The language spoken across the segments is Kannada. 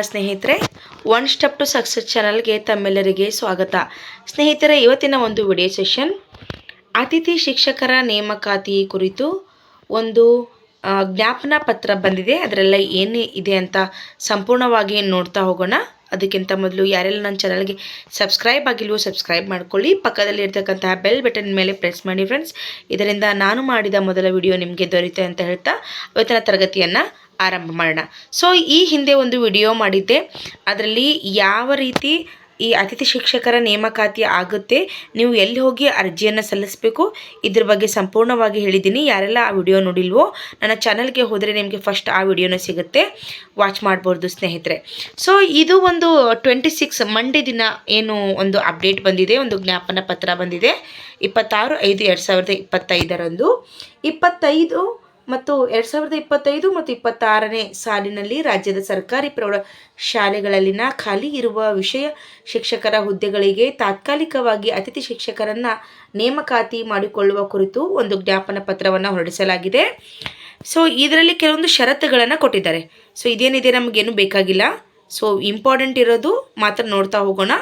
ಸ್ನೇಹಿತರೆ ಒನ್ ಸ್ಟೆಪ್ ಟು ಸಕ್ಸಸ್ ಚಾನಲ್ಗೆ ತಮ್ಮೆಲ್ಲರಿಗೆ ಸ್ವಾಗತ. ಸ್ನೇಹಿತರೆ, ಇವತ್ತಿನ ಒಂದು ವಿಡಿಯೋ ಸೆಷನ್ ಅತಿಥಿ ಶಿಕ್ಷಕರ ನೇಮಕಾತಿ ಕುರಿತು ಒಂದು ಜ್ಞಾಪನಾ ಪತ್ರ ಬಂದಿದೆ. ಅದರೆಲ್ಲ ಏನು ಇದೆ ಅಂತ ಸಂಪೂರ್ಣವಾಗಿ ನೋಡ್ತಾ ಹೋಗೋಣ. ಅದಕ್ಕಿಂತ ಮೊದಲು ಯಾರೆಲ್ಲ ನನ್ನ ಚಾನಲ್ಗೆ ಸಬ್ಸ್ಕ್ರೈಬ್ ಆಗಿಲ್ವೋ ಸಬ್ಸ್ಕ್ರೈಬ್ ಮಾಡ್ಕೊಳ್ಳಿ. ಪಕ್ಕದಲ್ಲಿ ಇರ್ತಕ್ಕಂತಹ ಬೆಲ್ ಬಟನ್ ಮೇಲೆ ಪ್ರೆಸ್ ಮಾಡಿ ಫ್ರೆಂಡ್ಸ್ ಇದರಿಂದ ನಾನು ಮಾಡಿದ ಮೊದಲ ವಿಡಿಯೋ ನಿಮಗೆ ದೊರೆಯುತ್ತೆ ಅಂತ ಹೇಳ್ತಾ ಇವತ್ತಿನ ತರಗತಿಯನ್ನು ಆರಂಭ ಮಾಡೋಣ. ಸೊ ಈ ಹಿಂದೆ ಒಂದು ವಿಡಿಯೋ ಮಾಡಿದ್ದೆ. ಅದರಲ್ಲಿ ಯಾವ ರೀತಿ ಈ ಅತಿಥಿ ಶಿಕ್ಷಕರ ನೇಮಕಾತಿ ಆಗುತ್ತೆ. ನೀವು ಎಲ್ಲಿ ಹೋಗಿ ಅರ್ಜಿಯನ್ನು ಸಲ್ಲಿಸಬೇಕು? ಇದ್ರ ಬಗ್ಗೆ ಸಂಪೂರ್ಣವಾಗಿ ಹೇಳಿದ್ದೀನಿ. ಯಾರೆಲ್ಲ ಆ ವಿಡಿಯೋ ನೋಡಿಲ್ವೋ, ನನ್ನ ಚಾನಲ್ಗೆ ಹೋದರೆ ನಿಮಗೆ ಫಸ್ಟ್ ಆ ವಿಡಿಯೋನ ಸಿಗುತ್ತೆ. ವಾಚ್ ಮಾಡ್ಬೋದು ಸ್ನೇಹಿತರೆ. ಸೊ ಇದು ಒಂದು ಟ್ವೆಂಟಿ ಸಿಕ್ಸ್ ಮಂಡೇ ದಿನ ಏನು ಒಂದು ಅಪ್ಡೇಟ್ ಬಂದಿದೆ, ಒಂದು ಜ್ಞಾಪನ ಪತ್ರ ಬಂದಿದೆ. ಇಪ್ಪತ್ತಾರು ಐದು ಎರಡು ಸಾವಿರದ ಇಪ್ಪತ್ತೈದರಂದು. ಇಪ್ಪತ್ತೈದು ಮತ್ತು ಎರಡು ಸಾವಿರದ ಇಪ್ಪತ್ತೈದು ಮತ್ತು ಇಪ್ಪತ್ತಾರನೇ ಸಾಲಿನಲ್ಲಿ ರಾಜ್ಯದ ಸರ್ಕಾರಿ ಪ್ರೌಢ ಶಾಲೆಗಳಲ್ಲಿನ ಖಾಲಿ ಇರುವ ವಿಷಯ ಶಿಕ್ಷಕರ ಹುದ್ದೆಗಳಿಗೆ ತಾತ್ಕಾಲಿಕವಾಗಿ ಅತಿಥಿ ಶಿಕ್ಷಕರನ್ನು ನೇಮಕಾತಿ ಮಾಡಿಕೊಳ್ಳುವ ಕುರಿತು ಒಂದು ಜ್ಞಾಪನ ಪತ್ರವನ್ನು ಹೊರಡಿಸಲಾಗಿದೆ. ಸೊ ಇದರಲ್ಲಿ ಕೆಲವೊಂದು ಷರತ್ತುಗಳನ್ನು ಕೊಟ್ಟಿದ್ದಾರೆ. ಸೊ ಇದೇನಿದೆ ನಮಗೇನು ಬೇಕಾಗಿಲ್ಲ. ಸೊ ಇಂಪಾರ್ಟೆಂಟ್ ಇರೋದು ಮಾತ್ರ ನೋಡ್ತಾ ಹೋಗೋಣ.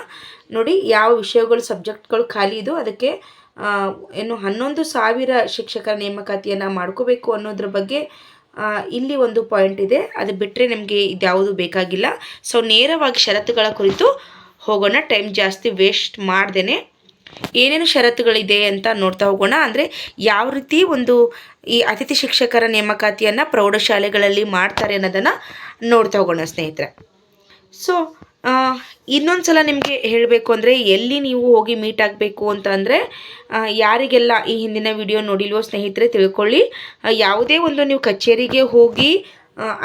ನೋಡಿ, ಯಾವ ವಿಷಯಗಳು ಸಬ್ಜೆಕ್ಟ್ಗಳು ಖಾಲಿ ಇದು ಅದಕ್ಕೆ ಏನು ಹನ್ನೊಂದು ಸಾವಿರ ಶಿಕ್ಷಕರ ನೇಮಕಾತಿಯನ್ನು ಮಾಡ್ಕೋಬೇಕು ಅನ್ನೋದ್ರ ಬಗ್ಗೆ ಇಲ್ಲಿ ಒಂದು ಪಾಯಿಂಟ್ ಇದೆ. ಅದು ಬಿಟ್ಟರೆ ನಿಮಗೆ ಇದ್ಯಾವುದು ಬೇಕಾಗಿಲ್ಲ. ಸೊ ನೇರವಾಗಿ ಷರತ್ತುಗಳ ಕುರಿತು ಹೋಗೋಣ. ಟೈಮ್ ಜಾಸ್ತಿ ವೇಸ್ಟ್ ಮಾಡ್ದೇನೆ. ಏನೇನು ಷರತ್ತುಗಳಿದೆ ಅಂತ ನೋಡ್ತಾ ಹೋಗೋಣ. ಅಂದರೆ ಯಾವ ರೀತಿ ಒಂದು ಈ ಅತಿಥಿ ಶಿಕ್ಷಕರ ನೇಮಕಾತಿಯನ್ನು ಪ್ರೌಢಶಾಲೆಗಳಲ್ಲಿ ಮಾಡ್ತಾರೆ ಅನ್ನೋದನ್ನು ನೋಡ್ತಾ ಹೋಗೋಣ ಸ್ನೇಹಿತರೆ. ಸೊ ಇನ್ನೊಂದು ಸಲ ನಿಮಗೆ ಹೇಳಬೇಕು ಅಂದರೆ ಎಲ್ಲಿ ನೀವು ಹೋಗಿ ಮೀಟ್ ಆಗಬೇಕು ಅಂತ ಅಂದರೆ ಯಾರಿಗೆಲ್ಲ ಈ ಹಿಂದಿನ ವಿಡಿಯೋ ನೋಡಿಲ್ವೋ ಸ್ನೇಹಿತರೆ ತಿಳ್ಕೊಳ್ಳಿ. ಯಾವುದೇ ಒಂದು ನೀವು ಕಚೇರಿಗೆ ಹೋಗಿ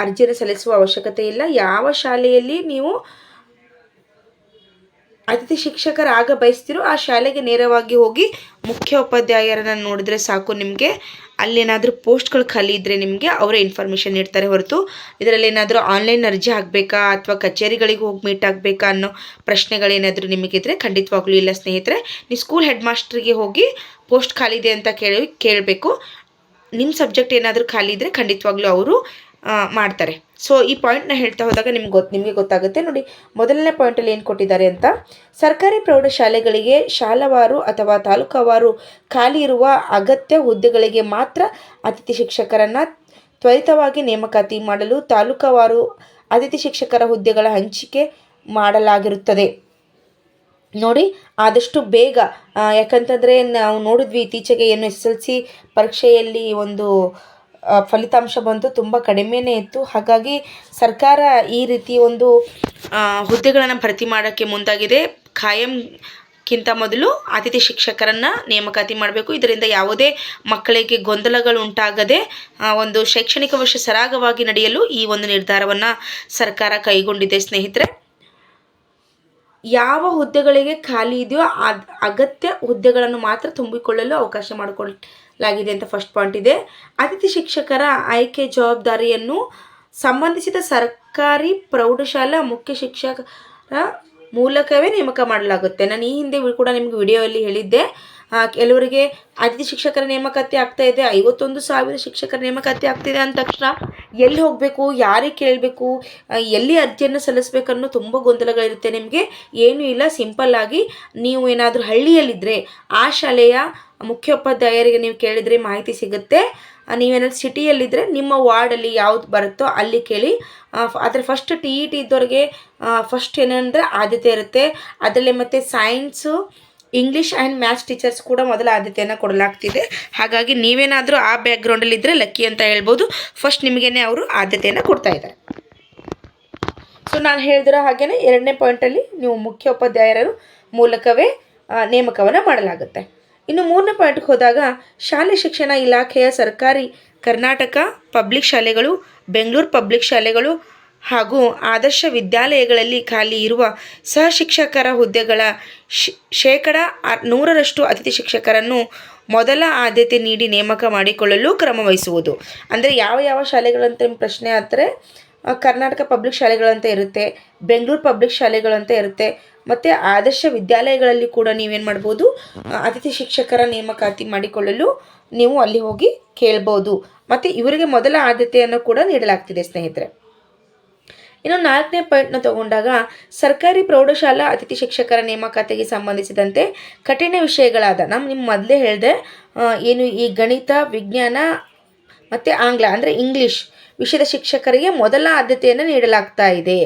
ಅರ್ಜಿಯನ್ನು ಸಲ್ಲಿಸುವ ಅವಶ್ಯಕತೆ ಇಲ್ಲ. ಯಾವ ಶಾಲೆಯಲ್ಲಿ ನೀವು ಅತಿಥಿ ಶಿಕ್ಷಕರಾಗ ಬಯಸ್ತಿರೋ ಆ ಶಾಲೆಗೆ ನೇರವಾಗಿ ಹೋಗಿ ಮುಖ್ಯ ಉಪಾಧ್ಯಾಯರನ್ನು ನೋಡಿದ್ರೆ ಸಾಕು ನಿಮಗೆ. ಅಲ್ಲೇನಾದರೂ ಪೋಸ್ಟ್ಗಳು ಖಾಲಿ ಇದ್ದರೆ ನಿಮಗೆ ಅವರೇ ಇನ್ಫಾರ್ಮೇಷನ್ ನೀಡ್ತಾರೆ ಹೊರತು. ಇದರಲ್ಲಿ ಏನಾದರೂ ಆನ್ಲೈನ್ ಅರ್ಜಿ ಹಾಕಬೇಕಾ ಅಥವಾ ಕಚೇರಿಗಳಿಗೆ ಹೋಗಿ ಮೀಟ್ ಆಗಬೇಕಾ ಅನ್ನೋ ಪ್ರಶ್ನೆಗಳೇನಾದರೂ ನಿಮಗಿದ್ರೆ ಖಂಡಿತವಾಗ್ಲೂ ಇಲ್ಲ ಸ್ನೇಹಿತರೆ, ನೀವು ಸ್ಕೂಲ್ ಹೆಡ್ ಮಾಸ್ಟ್ರಿಗೆ ಹೋಗಿ ಪೋಸ್ಟ್ ಖಾಲಿ ಇದೆ ಅಂತ ಕೇಳಿ ಕೇಳಬೇಕು. ನಿಮ್ಮ ಸಬ್ಜೆಕ್ಟ್ ಏನಾದರೂ ಖಾಲಿ ಇದ್ದರೆ ಖಂಡಿತವಾಗ್ಲೂ ಅವರು ಮಾಡ್ತಾರೆ. ಸೊ ಈ ಪಾಯಿಂಟ್ನ ಹೇಳ್ತಾ ಹೋದಾಗ ನಿಮ್ಗೆ ಗೊತ್ತು ನಿಮಗೆ ಗೊತ್ತಾಗುತ್ತೆ. ನೋಡಿ, ಮೊದಲನೇ ಪಾಯಿಂಟಲ್ಲಿ ಏನು ಕೊಟ್ಟಿದ್ದಾರೆ ಅಂತ? ಸರ್ಕಾರಿ ಪ್ರೌಢಶಾಲೆಗಳಿಗೆ ಶಾಲಾವಾರು ಅಥವಾ ತಾಲೂಕಾವಾರು ಖಾಲಿ ಇರುವ ಅಗತ್ಯ ಹುದ್ದೆಗಳಿಗೆ ಮಾತ್ರ ಅತಿಥಿ ಶಿಕ್ಷಕರನ್ನು ತ್ವರಿತವಾಗಿ ನೇಮಕಾತಿ ಮಾಡಲು ತಾಲೂಕಾವಾರು ಅತಿಥಿ ಶಿಕ್ಷಕರ ಹುದ್ದೆಗಳ ಹಂಚಿಕೆ ಮಾಡಲಾಗಿರುತ್ತದೆ. ನೋಡಿ, ಆದಷ್ಟು ಬೇಗ ಯಾಕಂತಂದರೆ ನಾವು ನೋಡಿದ್ವಿ, ಇತ್ತೀಚೆಗೆ ಏನು ಎಸ್ ಎಲ್ ಸಿ ಪರೀಕ್ಷೆಯಲ್ಲಿ ಒಂದು ಫಲಿತಾಂಶ ಬಂತು ತುಂಬ ಕಡಿಮೆನೇ ಇತ್ತು. ಹಾಗಾಗಿ ಸರ್ಕಾರ ಈ ರೀತಿ ಒಂದು ಹುದ್ದೆಗಳನ್ನು ಭರ್ತಿ ಮಾಡೋಕ್ಕೆ ಮುಂದಾಗಿದೆ. ಖಾಯಂಕ್ಕಿಂತ ಮೊದಲು ಅತಿಥಿ ಶಿಕ್ಷಕರನ್ನು ನೇಮಕಾತಿ ಮಾಡಬೇಕು. ಇದರಿಂದ ಯಾವುದೇ ಮಕ್ಕಳಿಗೆ ಗೊಂದಲಗಳು ಉಂಟಾಗದೆ ಒಂದು ಶೈಕ್ಷಣಿಕ ವರ್ಷ ಸರಾಗವಾಗಿ ನಡೆಯಲು ಈ ಒಂದು ನಿರ್ಧಾರವನ್ನು ಸರ್ಕಾರ ಕೈಗೊಂಡಿದೆ ಸ್ನೇಹಿತರೆ. ಯಾವ ಹುದ್ದೆಗಳಿಗೆ ಖಾಲಿ ಇದೆಯೋ ಅಗತ್ಯ ಹುದ್ದೆಗಳನ್ನು ಮಾತ್ರ ತುಂಬಿಕೊಳ್ಳಲು ಅವಕಾಶ ಮಾಡಿಕೊಳ್ಳಲಾಗಿದೆ ಅಂತ ಫಸ್ಟ್ ಪಾಯಿಂಟ್ ಇದೆ. ಅತಿಥಿ ಶಿಕ್ಷಕರ ಆಯ್ಕೆ ಜವಾಬ್ದಾರಿಯನ್ನು ಸಂಬಂಧಿಸಿದ ಸರ್ಕಾರಿ ಪ್ರೌಢಶಾಲಾ ಮುಖ್ಯ ಶಿಕ್ಷಕರ ಮೂಲಕವೇ ನೇಮಕ ಮಾಡಲಾಗುತ್ತೆ. ನಾನು ಈ ಹಿಂದೆ ಕೂಡ ನಿಮಗೆ ವಿಡಿಯೋದಲ್ಲಿ ಹೇಳಿದ್ದೆ. ಕೆಲವರಿಗೆ ಅತಿಥಿ ಶಿಕ್ಷಕರ ನೇಮಕಾತಿ ಆಗ್ತಾ ಇದೆ, ಐವತ್ತೊಂದು ಸಾವಿರ ಶಿಕ್ಷಕರ ನೇಮಕಾತಿ ಆಗ್ತಿದೆ ಅಂದ ತಕ್ಷಣ ಎಲ್ಲಿ ಹೋಗಬೇಕು, ಯಾರಿಗೆ ಕೇಳಬೇಕು ಎಲ್ಲಿ ಅರ್ಜಿಯನ್ನು ಸಲ್ಲಿಸ್ಬೇಕನ್ನೋ ತುಂಬ ಗೊಂದಲಗಳಿರುತ್ತೆ ನಿಮಗೆ. ಏನೂ ಇಲ್ಲ, ಸಿಂಪಲ್ ಆಗಿ ನೀವು ಏನಾದರೂ ಹಳ್ಳಿಯಲ್ಲಿದ್ದರೆ ಆ ಶಾಲೆಯ ಮುಖ್ಯೋಪಾಧ್ಯಾಯರಿಗೆ ನೀವು ಕೇಳಿದರೆ ಮಾಹಿತಿ ಸಿಗುತ್ತೆ. ನೀವೇನಾದ್ರು ಸಿಟಿಯಲ್ಲಿದ್ದರೆ ನಿಮ್ಮ ವಾರ್ಡಲ್ಲಿ ಯಾವ್ದು ಬರುತ್ತೋ ಅಲ್ಲಿ ಕೇಳಿ. ಆದರೆ ಫಸ್ಟ್ ಟಿ ಇ ಟಿ ಇದ್ದವ್ರಿಗೆ ಫಸ್ಟ್ ಏನಂದರೆ ಆದ್ಯತೆ ಇರುತ್ತೆ. ಅದರಲ್ಲಿ ಮತ್ತು science English and maths teachers ಕೂಡ ಮೊದಲ ಆದ್ಯತೆಯನ್ನು ಕೊಡಲಾಗ್ತಿದೆ. ಹಾಗಾಗಿ ನೀವೇನಾದರೂ ಆ ಬ್ಯಾಕ್ಗ್ರೌಂಡಲ್ಲಿ ಇದ್ದರೆ ಲಕ್ಕಿ ಅಂತ ಹೇಳ್ಬೋದು. ಫಸ್ಟ್ ನಿಮಗೇನೆ ಅವರು ಆದ್ಯತೆಯನ್ನು ಕೊಡ್ತಾ ಇದ್ದಾರೆ. ಸೊ ನಾನು ಹೇಳಿದಿರೋ ಹಾಗೆಯೇ ಎರಡನೇ ಪಾಯಿಂಟಲ್ಲಿ ನೀವು ಮುಖ್ಯ ಉಪಾಧ್ಯಾಯರ ಮೂಲಕವೇ ನೇಮಕವನ್ನು ಮಾಡಲಾಗುತ್ತೆ. ಇನ್ನು ಮೂರನೇ ಪಾಯಿಂಟ್ಗೆ ಹೋದಾಗ ಶಾಲೆ ಶಿಕ್ಷಣ ಇಲಾಖೆಯ ಸರ್ಕಾರಿ ಕರ್ನಾಟಕ ಪಬ್ಲಿಕ್ ಶಾಲೆಗಳು ಬೆಂಗಳೂರು ಪಬ್ಲಿಕ್ ಶಾಲೆಗಳು ಹಾಗೂ ಆದರ್ಶ ವಿದ್ಯಾಲಯಗಳಲ್ಲಿ ಖಾಲಿ ಇರುವ ಸಹ ಶಿಕ್ಷಕರ ಹುದ್ದೆಗಳ ಶೇಕಡ ನೂರರಷ್ಟು ಅತಿಥಿ ಶಿಕ್ಷಕರನ್ನು ಮೊದಲ ಆದ್ಯತೆ ನೀಡಿ ನೇಮಕ ಮಾಡಿಕೊಳ್ಳಲು ಕ್ರಮವಹಿಸುವುದು ಅಂದರೆ ಯಾವ ಯಾವ ಶಾಲೆಗಳಂತ ಪ್ರಶ್ನೆ ಆದರೆ ಕರ್ನಾಟಕ ಪಬ್ಲಿಕ್ ಶಾಲೆಗಳಂತ ಇರುತ್ತೆ, ಬೆಂಗಳೂರು ಪಬ್ಲಿಕ್ ಶಾಲೆಗಳಂತ ಇರುತ್ತೆ, ಮತ್ತು ಆದರ್ಶ ವಿದ್ಯಾಲಯಗಳಲ್ಲಿ ಕೂಡ ನೀವೇನು ಮಾಡ್ಬೋದು ಅತಿಥಿ ಶಿಕ್ಷಕರ ನೇಮಕಾತಿ ಮಾಡಿಕೊಳ್ಳಲು ನೀವು ಅಲ್ಲಿ ಹೋಗಿ ಕೇಳ್ಬೋದು. ಮತ್ತು ಇವರಿಗೆ ಮೊದಲ ಆದ್ಯತೆಯನ್ನು ಕೂಡ ನೀಡಲಾಗ್ತಿದೆ ಸ್ನೇಹಿತರೆ. ಇನ್ನು ನಾಲ್ಕನೇ ಪಾಯಿಂಟ್ನ ತಗೊಂಡಾಗ ಸರ್ಕಾರಿ ಪ್ರೌಢಶಾಲಾ ಅತಿಥಿ ಶಿಕ್ಷಕರ ನೇಮಕಾತಿಗೆ ಸಂಬಂಧಿಸಿದಂತೆ ಕಠಿಣ ವಿಷಯಗಳಾದ ನಮ್ಮ ನಿಮ್ಮ ಮೊದಲೇ ಹೇಳಿದೆ ಏನು ಈ ಗಣಿತ, ವಿಜ್ಞಾನ ಮತ್ತು ಆಂಗ್ಲ ಅಂದರೆ ಇಂಗ್ಲೀಷ್ ವಿಷಯದ ಶಿಕ್ಷಕರಿಗೆ ಮೊದಲ ಆದ್ಯತೆಯನ್ನು ನೀಡಲಾಗ್ತಾ ಇದೆ.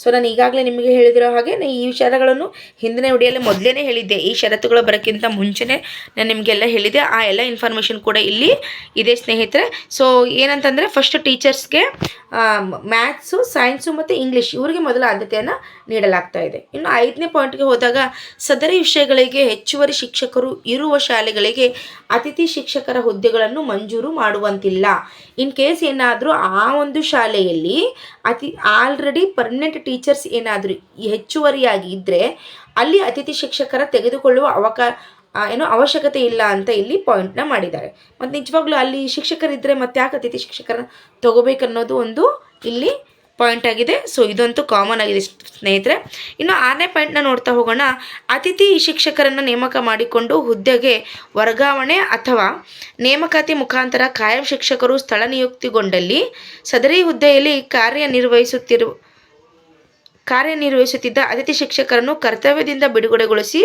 ಸೊ ನಾನು ಈಗಾಗಲೇ ನಿಮಗೆ ಹೇಳಿದಿರೋ ಹಾಗೆ ಈ ವಿಚಾರಗಳನ್ನು ಹಿಂದಿನ ವಿಡಿಯೋಲ್ಲಿ ಮೊದಲೇ ಹೇಳಿದ್ದೆ. ಈ ಷರತ್ತುಗಳು ಬರೋಕ್ಕಿಂತ ಮುಂಚೆನೇ ನಾನು ನಿಮಗೆಲ್ಲ ಹೇಳಿದೆ ಆ ಎಲ್ಲ ಇನ್ಫಾರ್ಮೇಷನ್ ಕೂಡ ಇಲ್ಲಿ ಇದೆ ಸ್ನೇಹಿತರೆ. ಸೊ ಏನಂತಂದರೆ ಫಸ್ಟ್ ಟೀಚರ್ಸ್ಗೆ ಮ್ಯಾಥ್ಸು ಸೈನ್ಸು ಮತ್ತು ಇಂಗ್ಲೀಷ್ ಇವರಿಗೆ ಮೊದಲ ಆದ್ಯತೆಯನ್ನು ನೀಡಲಾಗ್ತಾ ಇದೆ. ಇನ್ನು ಐದನೇ ಪಾಯಿಂಟ್ಗೆ ಹೋದಾಗ ಸದರಿ ವಿಷಯಗಳಿಗೆ ಹೆಚ್ಚುವರಿ ಶಿಕ್ಷಕರು ಇರುವ ಶಾಲೆಗಳಿಗೆ ಅತಿಥಿ ಶಿಕ್ಷಕರ ಹುದ್ದೆಗಳನ್ನು ಮಂಜೂರು ಮಾಡುವಂತಿಲ್ಲ. ಇನ್ ಕೇಸ್ ಏನಾದರೂ ಆ ಒಂದು ಶಾಲೆಯಲ್ಲಿ ಅತಿ ಆಲ್ರೆಡಿ ಪರ್ಮನೆಂಟ್ ಟೀಚರ್ಸ್ ಏನಾದರೂ ಹೆಚ್ಚುವರಿಯಾಗಿ ಇದ್ದರೆ ಅಲ್ಲಿ ಅತಿಥಿ ಶಿಕ್ಷಕರ ತೆಗೆದುಕೊಳ್ಳುವ ಅವಕಾ ಏನೋ ಅವಶ್ಯಕತೆ ಇಲ್ಲ ಅಂತ ಇಲ್ಲಿ ಪಾಯಿಂಟ್ನ ಮಾಡಿದ್ದಾರೆ. ಮತ್ತು ನಿಜವಾಗ್ಲೂ ಅಲ್ಲಿ ಶಿಕ್ಷಕರಿದ್ದರೆ ಮತ್ತೆ ಯಾಕೆ ಅತಿಥಿ ಶಿಕ್ಷಕರನ್ನ ತಗೋಬೇಕನ್ನೋದು ಒಂದು ಇಲ್ಲಿ ಪಾಯಿಂಟ್ ಆಗಿದೆ. ಸೊ ಇದಂತೂ ಕಾಮನ್ ಆಗಿದೆ ಸ್ನೇಹಿತರೆ. ಇನ್ನು ಆರನೇ ಪಾಯಿಂಟ್ನ ನೋಡ್ತಾ ಹೋಗೋಣ. ಅತಿಥಿ ಶಿಕ್ಷಕರನ್ನು ನೇಮಕ ಮಾಡಿಕೊಂಡು ಹುದ್ದೆಗೆ ವರ್ಗಾವಣೆ ಅಥವಾ ನೇಮಕಾತಿ ಮುಖಾಂತರ ಕಾಯಂ ಶಿಕ್ಷಕರು ಸ್ಥಳ ನಿಯುಕ್ತಿಗೊಂಡಲ್ಲಿ ಸದರಿ ಹುದ್ದೆಯಲ್ಲಿ ಕಾರ್ಯನಿರ್ವಹಿಸುತ್ತಿರುವ ಕಾರ್ಯನಿರ್ವಹಿಸುತ್ತಿದ್ದ ಅತಿಥಿ ಶಿಕ್ಷಕರನ್ನು ಕರ್ತವ್ಯದಿಂದ ಬಿಡುಗಡೆಗೊಳಿಸಿ,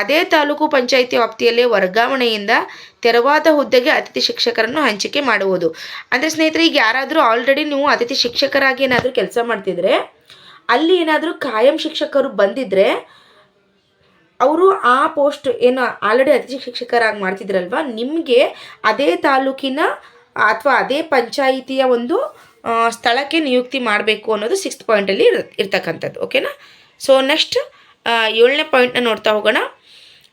ಅದೇ ತಾಲೂಕು ಪಂಚಾಯಿತಿ ವ್ಯಾಪ್ತಿಯಲ್ಲೇ ವರ್ಗಾವಣೆಯಿಂದ ತೆರವಾದ ಹುದ್ದೆಗೆ ಅತಿಥಿ ಶಿಕ್ಷಕರನ್ನು ಹಂಚಿಕೆ ಮಾಡುವುದು. ಅಂದರೆ ಸ್ನೇಹಿತರೆ, ಈಗ ಯಾರಾದರೂ ಆಲ್ರೆಡಿ ನೀವು ಅತಿಥಿ ಶಿಕ್ಷಕರಾಗಿ ಏನಾದರೂ ಕೆಲಸ ಮಾಡ್ತಿದ್ರೆ, ಅಲ್ಲಿ ಏನಾದರೂ ಕಾಯಂ ಶಿಕ್ಷಕರು ಬಂದಿದ್ದರೆ ಅವರು ಆ ಪೋಸ್ಟ್ ಏನು ಆಲ್ರೆಡಿ ಅತಿಥಿ ಶಿಕ್ಷಕರಾಗಿ ಮಾಡ್ತಿದ್ರಲ್ವ, ನಿಮಗೆ ಅದೇ ತಾಲೂಕಿನ ಅಥವಾ ಅದೇ ಪಂಚಾಯಿತಿಯ ಒಂದು ಸ್ಥಳಕ್ಕೆ ನಿಯುಕ್ತಿ ಮಾಡಬೇಕು ಅನ್ನೋದು ಸಿಕ್ಸ್ತ್ ಪಾಯಿಂಟಲ್ಲಿ ಇರ್, ಇರ್ತಕ್ಕಂಥದ್ದು ಓಕೆನಾ ಸೊ ನೆಕ್ಸ್ಟ್ ಏಳನೇ ಪಾಯಿಂಟ್ನ ನೋಡ್ತಾ ಹೋಗೋಣ.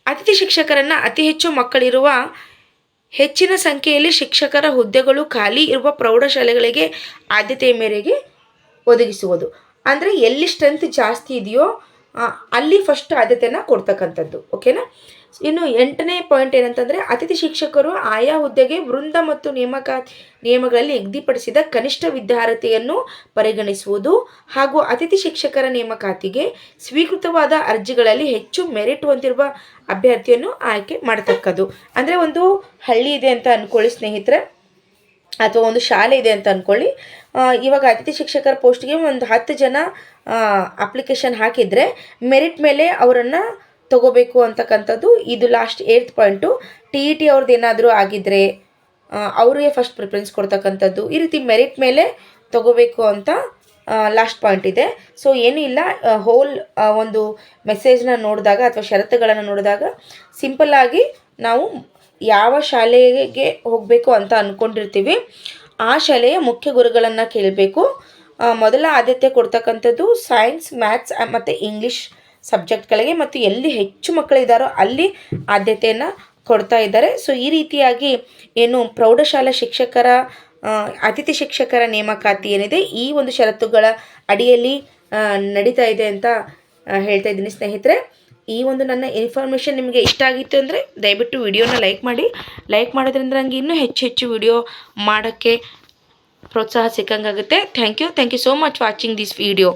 ಅತಿಥಿ ಶಿಕ್ಷಕರನ್ನು ಅತಿ ಹೆಚ್ಚು ಮಕ್ಕಳಿರುವ ಹೆಚ್ಚಿನ ಸಂಖ್ಯೆಯಲ್ಲಿ ಶಿಕ್ಷಕರ ಹುದ್ದೆಗಳು ಖಾಲಿ ಇರುವ ಪ್ರೌಢಶಾಲೆಗಳಿಗೆ ಆದ್ಯತೆಯ ಮೇರೆಗೆ ಒದಗಿಸುವುದು. ಅಂದರೆ ಎಲ್ಲಿ ಸ್ಟ್ರೆಂತ್ ಜಾಸ್ತಿ ಇದೆಯೋ ಅಲ್ಲಿ ಫಸ್ಟ್ ಆದ್ಯತೆಯನ್ನು ಕೊಡ್ತಕ್ಕಂಥದ್ದು ಓಕೆನಾ ಇನ್ನು ಎಂಟನೇ ಪಾಯಿಂಟ್ ಏನಂತಂದರೆ ಅತಿಥಿ ಶಿಕ್ಷಕರು ಆಯಾ ಹುದ್ದೆಗೆ ವೃಂದ ಮತ್ತು ನೇಮಕಾತಿ ನಿಯಮಗಳಲ್ಲಿ ನಿಗದಿಪಡಿಸಿದ ಕನಿಷ್ಠ ವಿದ್ಯಾರ್ಹತೆಯನ್ನು ಪರಿಗಣಿಸುವುದು ಹಾಗೂ ಅತಿಥಿ ಶಿಕ್ಷಕರ ನೇಮಕಾತಿಗೆ ಸ್ವೀಕೃತವಾದ ಅರ್ಜಿಗಳಲ್ಲಿ ಹೆಚ್ಚು ಮೆರಿಟ್ ಹೊಂದಿರುವ ಅಭ್ಯರ್ಥಿಯನ್ನು ಆಯ್ಕೆ ಮಾಡತಕ್ಕದ್ದು. ಅಂದರೆ ಒಂದು ಹಳ್ಳಿ ಇದೆ ಅಂತ ಅಂದ್ಕೊಳ್ಳಿ ಸ್ನೇಹಿತರೆ, ಅಥವಾ ಒಂದು ಶಾಲೆ ಇದೆ ಅಂತ ಅಂದ್ಕೊಳ್ಳಿ ಇವಾಗ ಅತಿಥಿ ಶಿಕ್ಷಕರ ಪೋಸ್ಟ್ಗೆ ಒಂದು ಹತ್ತು ಜನ ಅಪ್ಲಿಕೇಶನ್ ಹಾಕಿದರೆ ಮೆರಿಟ್ ಮೇಲೆ ಅವರನ್ನು ತಗೋಬೇಕು ಅಂತಕ್ಕಂಥದ್ದು ಇದು last eight point T E T ಅವ್ರದ್ದು ಏನಾದರೂ ಆಗಿದ್ದರೆ ಅವರಿಗೆ ಫಸ್ಟ್ ಪ್ರಿಫರೆನ್ಸ್ ಕೊಡ್ತಕ್ಕಂಥದ್ದು. ಈ ರೀತಿ ಮೆರಿಟ್ ಮೇಲೆ ತಗೋಬೇಕು ಅಂತ ಲಾಸ್ಟ್ ಪಾಯಿಂಟ್ ಇದೆ. ಸೊ ಏನೂ ಇಲ್ಲ. ಹೋಲ್ ಒಂದು ಮೆಸೇಜ್ನ ನೋಡಿದಾಗ ಅಥವಾ ಷರತ್ತುಗಳನ್ನು ನೋಡಿದಾಗ ಸಿಂಪಲ್ಲಾಗಿ ನಾವು ಯಾವ ಶಾಲೆಗೆ ಹೋಗಬೇಕು ಅಂತ ಅಂದ್ಕೊಂಡಿರ್ತೀವಿ ಆ ಶಾಲೆಯ ಮುಖ್ಯ ಗುರುಗಳನ್ನು ಕೇಳಬೇಕು. ಮೊದಲ ಆದ್ಯತೆ ಕೊಡ್ತಕ್ಕಂಥದ್ದು ಸೈನ್ಸ್ ಮ್ಯಾಥ್ಸ್ ಮತ್ತು ಇಂಗ್ಲೀಷ್ ಸಬ್ಜೆಕ್ಟ್ಗಳಿಗೆ ಮತ್ತು ಎಲ್ಲಿ ಹೆಚ್ಚು ಮಕ್ಕಳಿದ್ದಾರೋ ಅಲ್ಲಿ ಆದ್ಯತೆಯನ್ನು ಕೊಡ್ತಾ ಇದ್ದಾರೆ. ಸೊ, ಈ ರೀತಿಯಾಗಿ ಏನು ಪ್ರೌಢಶಾಲಾ ಶಿಕ್ಷಕರ ಅತಿಥಿ ಶಿಕ್ಷಕರ ನೇಮಕಾತಿ ಏನಿದೆ, ಈ ಒಂದು ಷರತ್ತುಗಳ ಅಡಿಯಲ್ಲಿ ನಡೀತಾ ಇದೆ ಅಂತ ಹೇಳ್ತಾ ಇದ್ದೀನಿ ಸ್ನೇಹಿತರೆ. ಈ ಒಂದು ನನ್ನ ಇನ್ಫಾರ್ಮೇಷನ್ ನಿಮಗೆ ಇಷ್ಟ ಆಗಿತ್ತು ಅಂದರೆ ದಯವಿಟ್ಟು ವಿಡಿಯೋನ ಲೈಕ್ ಮಾಡಿ. ಲೈಕ್ ಮಾಡೋದ್ರಿಂದ ನನಗೆ ಇನ್ನೂ ಹೆಚ್ಚು ಹೆಚ್ಚು ವಿಡಿಯೋ ಮಾಡೋಕ್ಕೆ ಪ್ರೋತ್ಸಾಹ ಸಿಕ್ಕಂಗಾಗುತ್ತೆ. Thank you. Thank you so much watching this video.